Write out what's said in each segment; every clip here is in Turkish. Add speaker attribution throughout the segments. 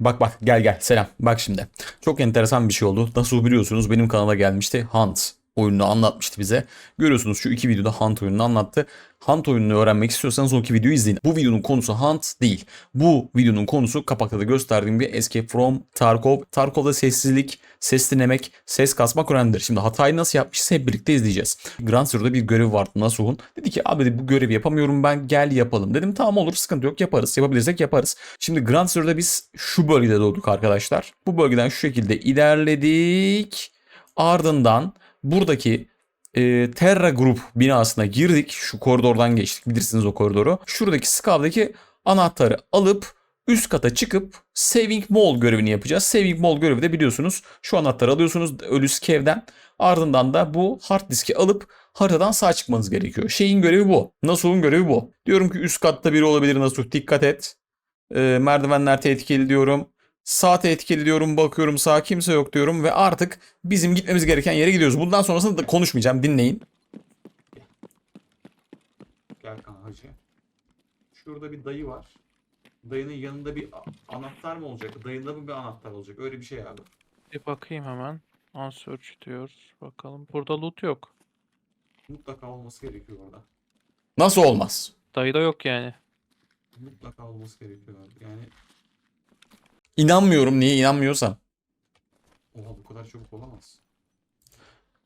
Speaker 1: Bak bak gel gel selam. Bak şimdi. Çok enteresan bir şey oldu. Nasıl biliyorsunuz benim kanala gelmişti. Hunt oyununu anlatmıştı bize. Görüyorsunuz şu iki videoda Hunt oyununu anlattı. Hunt oyununu öğrenmek istiyorsanız o iki videoyu izleyin. Bu videonun konusu Hunt değil. Bu videonun konusu kapakta da gösterdiğim bir Escape from Tarkov. Tarkov'da sessizlik, ses dinlemek, ses kasmak önemlidir. Şimdi hatayı nasıl yapmışız hep birlikte izleyeceğiz. Grand Zero'da bir görev vardı Nasuh'un. Dedi ki abi dedi, bu görevi yapamıyorum ben gel yapalım. Dedim tamam olur sıkıntı yok yaparız. Yapabilirsek yaparız. Şimdi Grand Zero'da biz şu bölgede doğduk arkadaşlar. Bu bölgeden şu şekilde ilerledik. Ardından buradaki e, Terra Group binasına girdik. Şu koridordan geçtik. Bilirsiniz o koridoru. Şuradaki Scav'daki anahtarı alıp üst kata çıkıp Saving Mall görevini yapacağız. Saving Mall görevi de biliyorsunuz şu anahtarı alıyorsunuz ölü Skev'den. Ardından da bu hard diski alıp haritadan sağ çıkmanız gerekiyor. Şeyin görevi bu. Nasuh'un görevi bu. Diyorum ki üst katta biri olabilir Nasuh dikkat et. E, merdivenler tehlikeli diyorum. Sağ tehlikeli diyorum bakıyorum sağ kimse yok diyorum ve artık bizim gitmemiz gereken yere gidiyoruz. Bundan sonrasını da konuşmayacağım dinleyin.
Speaker 2: Gel kan hacı. Şurada bir dayı var. Dayının yanında bir a- anahtar mı olacak? Dayında mı bir anahtar olacak? Öyle bir şey abi.
Speaker 3: Bir bakayım hemen. Unsearch diyoruz. Bakalım. Burada loot yok.
Speaker 2: Mutlaka olması gerekiyor orada.
Speaker 1: Nasıl olmaz?
Speaker 3: Dayıda yok yani.
Speaker 2: Mutlaka olması gerekiyor abi. Yani
Speaker 1: İnanmıyorum niye inanmıyorsam.
Speaker 2: oha bu kadar çabuk olamaz.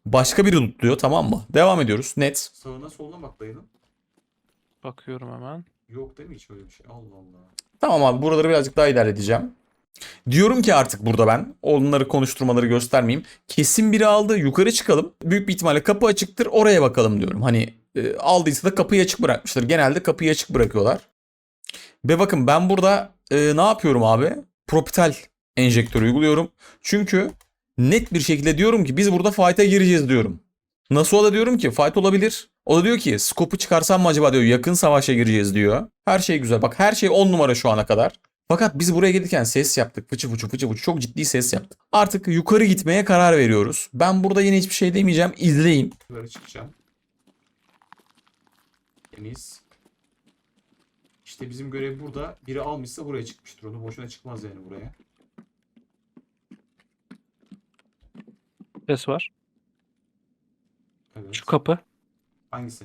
Speaker 1: Başka biri lootluyor tamam mı? Devam ediyoruz net.
Speaker 2: Sağına soluna bak dayının.
Speaker 3: Bakıyorum hemen.
Speaker 2: Yok değil mi hiç öyle bir şey? Allah Allah.
Speaker 1: Tamam abi buraları birazcık daha ilerleteceğim. Diyorum ki artık burada ben onları konuşturmaları göstermeyeyim. Kesin biri aldı yukarı çıkalım. Büyük bir ihtimalle kapı açıktır oraya bakalım diyorum. Hani e, aldıysa da kapıyı açık bırakmıştır. Genelde kapıyı açık bırakıyorlar. Ve bakın ben burada e, ne yapıyorum abi? Propital enjektörü uyguluyorum. Çünkü net bir şekilde diyorum ki biz burada fight'a gireceğiz diyorum. Nasıl o da diyorum ki fight olabilir. O da diyor ki skopu çıkarsam mı acaba diyor yakın savaşa gireceğiz diyor. Her şey güzel. Bak her şey 10 numara şu ana kadar. Fakat biz buraya gelirken ses yaptık. Fıçı fıçı fıçı fıçı çok ciddi ses yaptık. Artık yukarı gitmeye karar veriyoruz. Ben burada yine hiçbir şey demeyeceğim. İzleyin.
Speaker 2: Yukarı çıkacağım. Temiz. İşte bizim görev burada. Biri almışsa buraya çıkmıştır. Onu boşuna çıkmaz yani buraya.
Speaker 3: Ses var.
Speaker 2: Evet.
Speaker 3: Şu kapı.
Speaker 2: Hangisi?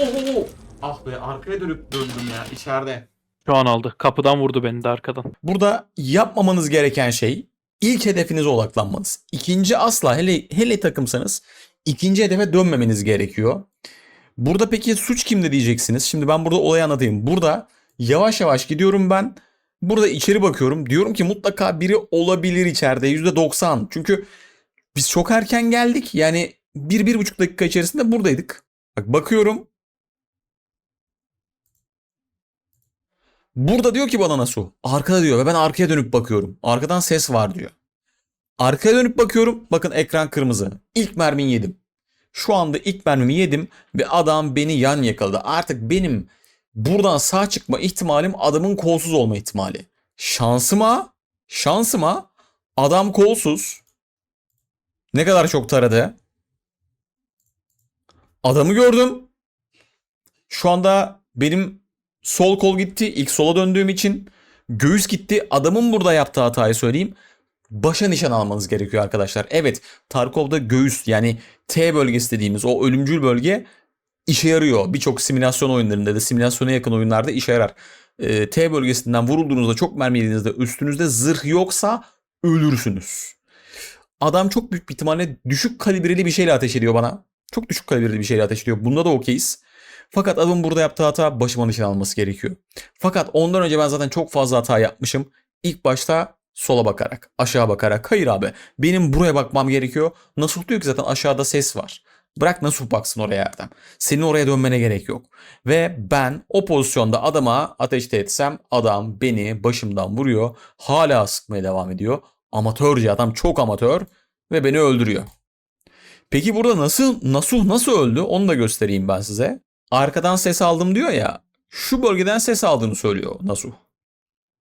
Speaker 2: Oo! Ah be arkaya dönüp döndüm ya içeride.
Speaker 3: Şu an aldı. Kapıdan vurdu beni de arkadan.
Speaker 1: Burada yapmamanız gereken şey ilk hedefinize odaklanmanız. İkinci asla hele hele takımsanız ikinci hedefe dönmemeniz gerekiyor. Burada peki suç kimde diyeceksiniz. Şimdi ben burada olayı anlatayım. Burada yavaş yavaş gidiyorum ben. Burada içeri bakıyorum. Diyorum ki mutlaka biri olabilir içeride. %90. Çünkü biz çok erken geldik. Yani bir, bir buçuk dakika içerisinde buradaydık. Bak bakıyorum. Burada diyor ki bana Nasu. Arkada diyor ve ben arkaya dönüp bakıyorum. Arkadan ses var diyor. Arkaya dönüp bakıyorum. Bakın ekran kırmızı. İlk mermiyi yedim. Şu anda ilk mermimi yedim ve adam beni yan yakaladı. Artık benim buradan sağ çıkma ihtimalim adamın kolsuz olma ihtimali. Şansıma, şansıma adam kolsuz. Ne kadar çok taradı. Adamı gördüm. Şu anda benim sol kol gitti. İlk sola döndüğüm için göğüs gitti. Adamın burada yaptığı hatayı söyleyeyim. Başa nişan almanız gerekiyor arkadaşlar. Evet Tarkov'da göğüs yani T bölgesi dediğimiz o ölümcül bölge işe yarıyor. Birçok simülasyon oyunlarında da simülasyona yakın oyunlarda işe yarar. Ee, T bölgesinden vurulduğunuzda çok mermi yediğinizde üstünüzde zırh yoksa ölürsünüz. Adam çok büyük bir ihtimalle düşük kalibreli bir şeyle ateş ediyor bana. Çok düşük kalibreli bir şeyle ateş ediyor. Bunda da okeyiz. Fakat adamın burada yaptığı hata başıma nişan alması gerekiyor. Fakat ondan önce ben zaten çok fazla hata yapmışım. İlk başta sola bakarak, aşağı bakarak. Hayır abi benim buraya bakmam gerekiyor. Nasuh diyor ki zaten aşağıda ses var. Bırak Nasuh baksın oraya Erdem. Senin oraya dönmene gerek yok. Ve ben o pozisyonda adama ateşte etsem adam beni başımdan vuruyor. Hala sıkmaya devam ediyor. Amatörce adam çok amatör ve beni öldürüyor. Peki burada nasıl Nasuh nasıl öldü onu da göstereyim ben size. Arkadan ses aldım diyor ya. Şu bölgeden ses aldığını söylüyor Nasuh.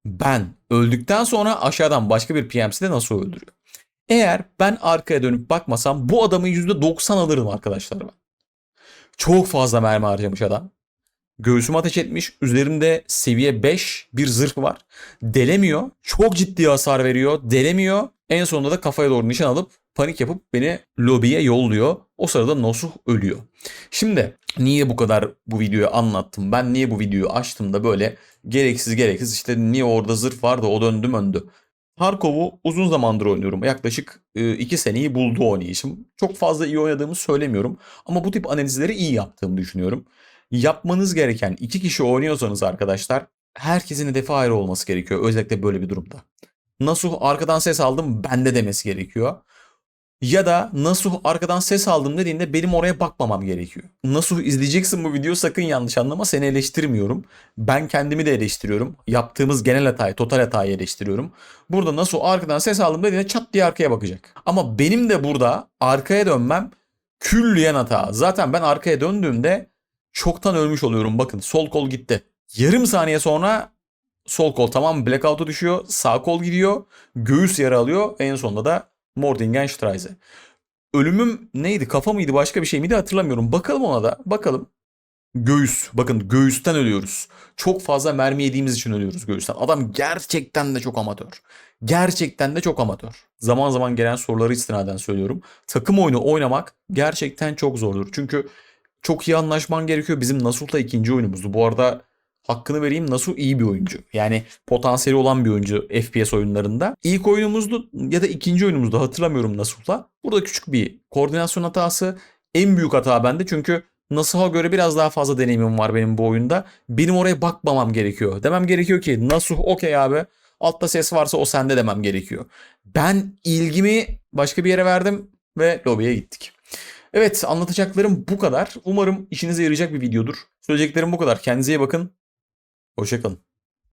Speaker 1: Ben öldükten sonra aşağıdan başka bir PMC de nasıl öldürüyor? Eğer ben arkaya dönüp bakmasam bu adamı %90 alırım arkadaşlar. Çok fazla mermi harcamış adam. Göğsüme ateş etmiş. Üzerinde seviye 5 bir zırh var. Delemiyor. Çok ciddi hasar veriyor. Delemiyor. En sonunda da kafaya doğru nişan alıp panik yapıp beni lobiye yolluyor. O sırada Nosuh ölüyor. Şimdi niye bu kadar bu videoyu anlattım? Ben niye bu videoyu açtım da böyle gereksiz gereksiz işte niye orada zırh vardı o döndü öndü. Harkov'u uzun zamandır oynuyorum. Yaklaşık 2 seneyi buldu oynayışım. Çok fazla iyi oynadığımı söylemiyorum. Ama bu tip analizleri iyi yaptığımı düşünüyorum. Yapmanız gereken iki kişi oynuyorsanız arkadaşlar herkesin hedefi ayrı olması gerekiyor. Özellikle böyle bir durumda. Nasuh arkadan ses aldım bende demesi gerekiyor. Ya da Nasuh arkadan ses aldım dediğinde benim oraya bakmamam gerekiyor. Nasuh izleyeceksin bu videoyu sakın yanlış anlama seni eleştirmiyorum. Ben kendimi de eleştiriyorum. Yaptığımız genel hatayı, total hatayı eleştiriyorum. Burada Nasuh arkadan ses aldım dediğinde çat diye arkaya bakacak. Ama benim de burada arkaya dönmem külliyen hata. Zaten ben arkaya döndüğümde çoktan ölmüş oluyorum. Bakın sol kol gitti. Yarım saniye sonra sol kol tamam blackout'a düşüyor. Sağ kol gidiyor. Göğüs yara alıyor. En sonunda da Mordingenstreise. Ölümüm neydi? Kafa mıydı? Başka bir şey miydi? Hatırlamıyorum. Bakalım ona da. Bakalım. Göğüs. Bakın göğüsten ölüyoruz. Çok fazla mermi yediğimiz için ölüyoruz göğüsten. Adam gerçekten de çok amatör. Gerçekten de çok amatör. Zaman zaman gelen soruları istinaden söylüyorum. Takım oyunu oynamak gerçekten çok zordur. Çünkü çok iyi anlaşman gerekiyor. Bizim Nasuh'la ikinci oyunumuzdu. Bu arada hakkını vereyim Nasuh iyi bir oyuncu. Yani potansiyeli olan bir oyuncu FPS oyunlarında. İlk oyunumuzdu ya da ikinci oyunumuzdu hatırlamıyorum Nasuh'la. Burada küçük bir koordinasyon hatası. En büyük hata bende çünkü Nasuh'a göre biraz daha fazla deneyimim var benim bu oyunda. Benim oraya bakmamam gerekiyor. Demem gerekiyor ki Nasuh okey abi. Altta ses varsa o sende demem gerekiyor. Ben ilgimi başka bir yere verdim ve lobiye gittik. Evet anlatacaklarım bu kadar. Umarım işinize yarayacak bir videodur. Söyleyeceklerim bu kadar. Kendinize iyi bakın. Hoşçakalın.